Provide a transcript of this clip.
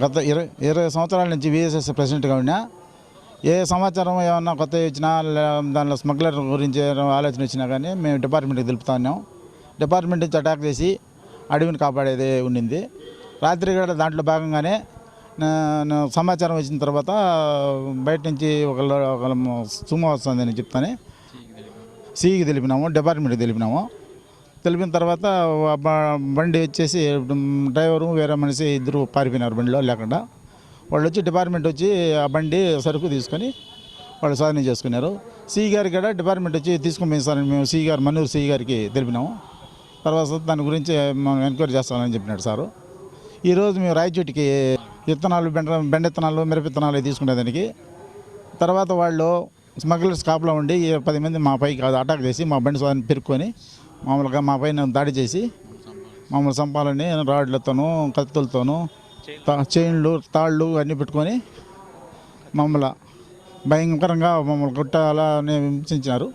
గత ఇరవై ఇరవై సంవత్సరాల నుంచి విఎస్ఎస్ ప్రెసిడెంట్గా ఉన్నా ఏ సమాచారం ఏమన్నా కొత్త ఇచ్చినా దానిలో స్మగ్లర్ గురించి ఆలోచన వచ్చినా కానీ మేము డిపార్ట్మెంట్కి తెలుపుతా ఉన్నాం. డిపార్ట్మెంట్ నుంచి అటాక్ చేసి అడవిని కాపాడేది ఉండింది. రాత్రి కూడా దాంట్లో భాగంగానే సమాచారం వచ్చిన తర్వాత బయట నుంచి ఒకళ్ళు ఒకళ్ళు సుమ వస్తుందని చెప్తానే సిఈకి తెలిపినాము డిపార్ట్మెంట్కి తెలిపినాము. తెలిపిన తర్వాత బండి వచ్చేసి డ్రైవరు వేరే మనిషి ఇద్దరు పారిపోయినారు బండిలో లేకుండా. వాళ్ళు వచ్చి డిపార్ట్మెంట్ వచ్చి ఆ బండి సరుకు తీసుకొని వాళ్ళు సాధన చేసుకున్నారు. సిఈ గారికి కూడా డిపార్ట్మెంట్ వచ్చి తీసుకుని సార్ మేము సిఈ గారు మన్నూరు సిఈ గారికి తెలిపినాము. తర్వాత దాని గురించి మనం ఎంక్వైరీ చేస్తామని చెప్పినాడు సారు. ఈరోజు మేము రాయచోటికి విత్తనాలు బెండ బెండ విత్తనాలు మిరప విత్తనాలు తీసుకునేదానికి తర్వాత వాళ్ళు స్మగ్లర్స్ కాపులో ఉండి పది మంది మా పైకి అటాక్ చేసి మా బండి సాధన పెరుక్కొని మామూలుగా మా పైన దాడి చేసి మమ్మల్ని చంపాలని రాడ్లతోనూ కత్తులతోనూ చైన్లు తాళ్ళు అన్నీ పెట్టుకొని మమ్మల్ని భయంకరంగా మమ్మల్ని కొట్టాలని హింసించారు